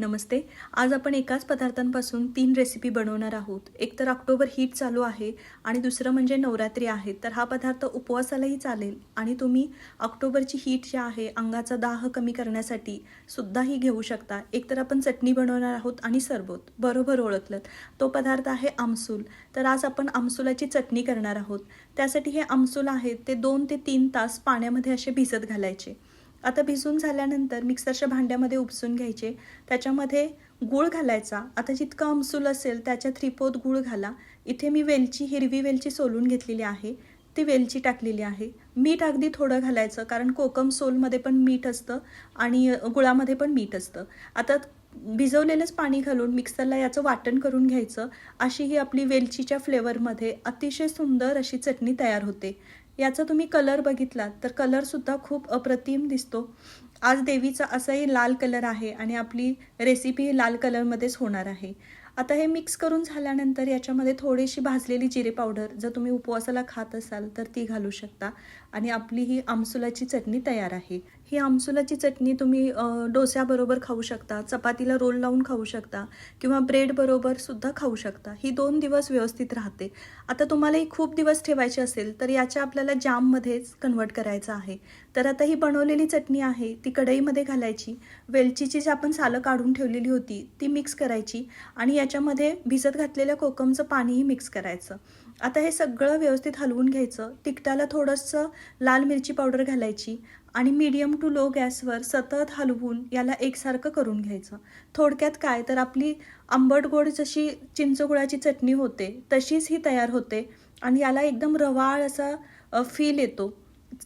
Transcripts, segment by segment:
नमस्ते. आज आपण एकाच पदार्थांपासून तीन रेसिपी बनवणार आहोत. एक तर ऑक्टोबर हीट चालू आहे आणि दुसरं म्हणजे नवरात्री आहे. तर हा पदार्थ उपवासालाही चालेल आणि तुम्ही ऑक्टोबरची हीट जी आहे अंगाचा दाह कमी करण्यासाठी सुद्धाही घेऊ शकता. एक तर आपण चटणी बनवणार आहोत आणि सरबत बरोबर ओळखलं तो पदार्थ आहे आमसूल. तर आज आपण आमसुलाची चटणी करणार आहोत. त्यासाठी हे आमसूल आहेत ते दोन ते तीन तास पाण्यामध्ये असे भिजत घालायचे. आता भिजून झाल्यानंतर मिक्सरच्या भांड्यामध्ये उपसून घ्यायचे. त्याच्यामध्ये गूळ घालायचा. आता जितका अमसूल असेल त्याच्या थ्रीपोत गूळ घाला. इथे मी वेलची हिरवी वेलची सोलून घेतलेली आहे. ती वेलची टाकलेली आहे. मीठ अगदी थोडं घालायचं कारण कोकम सोलमध्ये पण मीठ असतं आणि गुळामध्ये पण मीठ असतं. आता भिजवलेलंच पाणी घालून मिक्सरला याचं वाटण करून घ्यायचं. अशी ही आपली वेलचीच्या फ्लेवरमध्ये अतिशय सुंदर अशी चटणी तयार होते. याचा तुम्ही कलर बघितलात तर कलरसुद्धा खूप अप्रतिम दिसतो. आज देवीचा असाही लाल कलर आहे आणि आपली रेसिपी लाल कलरमध्येच होणार आहे. आता हे मिक्स करून झाल्यानंतर याच्यामध्ये थोडीशी भाजलेली जिरे पावडर जर तुम्ही उपवासाला खात असाल तर ती घालू शकता. आणि आपली ही आमसुलाची चटणी तयार आहे. ही आमसुलाची चटणी तुम्ही डोस्याबरोबर खाऊ शकता चपातीला रोल लावून खाऊ शकता किंवा ब्रेडबरोबर सुद्धा खाऊ शकता. ही दोन दिवस व्यवस्थित राहते. आता तुम्हाला ही खूप दिवस ठेवायची असेल तर याच्या आपल्याला जाममध्येच कन्वर्ट करायचं आहे. तर आता ही बनवलेली चटणी आहे ती कढईमध्ये घालायची. वेलचीची जी आपण सालं काढून ठेवलेली होती ती मिक्स करायची. आणि या त्याच्यामध्ये भिजत घातलेल्या कोकमचं पाणीही मिक्स करायचं. आता हे सगळं व्यवस्थित हलवून घ्यायचं. तिखटाला थोडंसं लाल मिरची पावडर घालायची आणि मीडियम टू लो गॅसवर सतत हलवून याला एकसारखं करून घ्यायचं. थोडक्यात काय? तर आपली आंबट गोड जशी चिंचगुळाची चटणी होते तशीच ही तयार होते आणि याला एकदम रवाळ असा फील येतो.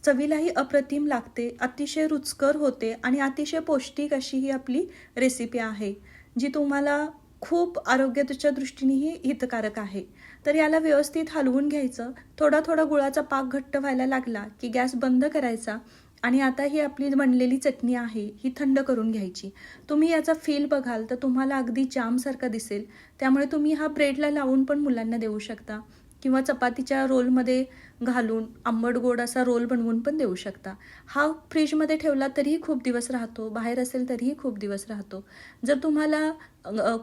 चवीलाही अप्रतिम लागते अतिशय रुचकर होते आणि अतिशय पौष्टिक अशी ही आपली रेसिपी आहे जी तुम्हाला खूप आरोग्याच्या दृष्टीनेही हितकारक आहे. तर याला व्यवस्थित हलवून घ्यायचं. थोडा थोडा गुळाचा पाक घट्ट व्हायला लागला की गॅस बंद करायचा आणि आता ही आपली बनलेली चटणी आहे ही थंड करून घ्यायची. तुम्ही याचा फील बघाल तर तुम्हाला अगदी जामसारखा दिसेल. त्यामुळे तुम्ही हा ब्रेडला लावून पण मुलांना देऊ शकता. किंवा चपातीच्या रोलमध्ये घालून आंबट गोड असा रोल बनवून पण देऊ शकता. हा फ्रीजमध्ये ठेवला तरीही खूप दिवस राहतो बाहेर असेल तरीही खूप दिवस राहतो. जर तुम्हाला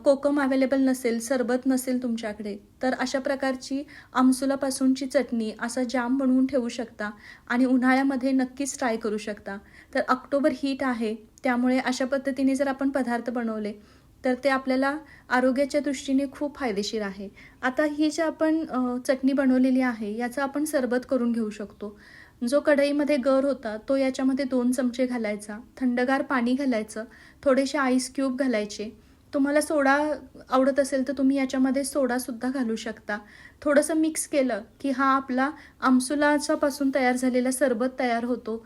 कोकम अवेलेबल नसेल सरबत नसेल तुमच्याकडे तर अशा प्रकारची आमसुलापासूनची चटणी असा जाम बनवून ठेवू शकता आणि उन्हाळ्यामध्ये नक्कीच ट्राय करू शकता. तर ऑक्टोबर हीट आहे त्यामुळे अशा पद्धतीने जर आपण पदार्थ बनवले तर ते आपल्याला आरोग्याच्या दृष्टीने खूप फायदेशीर आहे. आता ही जी आपण चटणी बनवलेली आहे याचं आपण सरबत करून घेऊ शकतो. जो कढईमध्ये गर होता तो याच्यामध्ये दोन चमचे घालायचा थंडगार पाणी घालायचं थोडेसे आईस क्यूब घालायचे. तुम्हाला सोडा आवडत असेल तर तुम्ही याच्यामध्ये सोडासुद्धा घालू शकता. थोडंसं मिक्स केलं की हा आपला आमसुलाच्यापासून तयार झालेला सरबत तयार होतो.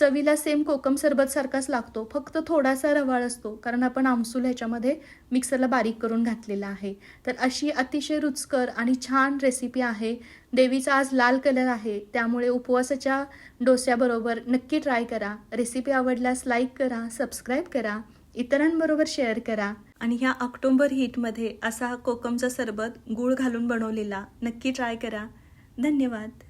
चवीला सेम कोकम सरबत सारखाच लागतो. फक्त थोडासा रवाळ असतो. कारण आपण आमसूल ह्याच्यामध्ये मिक्सरला बारीक करून घातलेला आहे. तर अशी अतिशय रुचकर आणि छान रेसिपी आहे. देवीचा आज लाल कलर आहे. त्यामुळे उपवासाच्या डोस्याबरोबर नक्की ट्राय करा. रेसिपी आवडल्यास लाईक करा सबस्क्राईब करा इतरांबरोबर शेअर करा. आणि ह्या ऑक्टोंबर हीटमध्ये असा कोकमचा सरबत गूळ घालून बनवलेला नक्की ट्राय करा. धन्यवाद.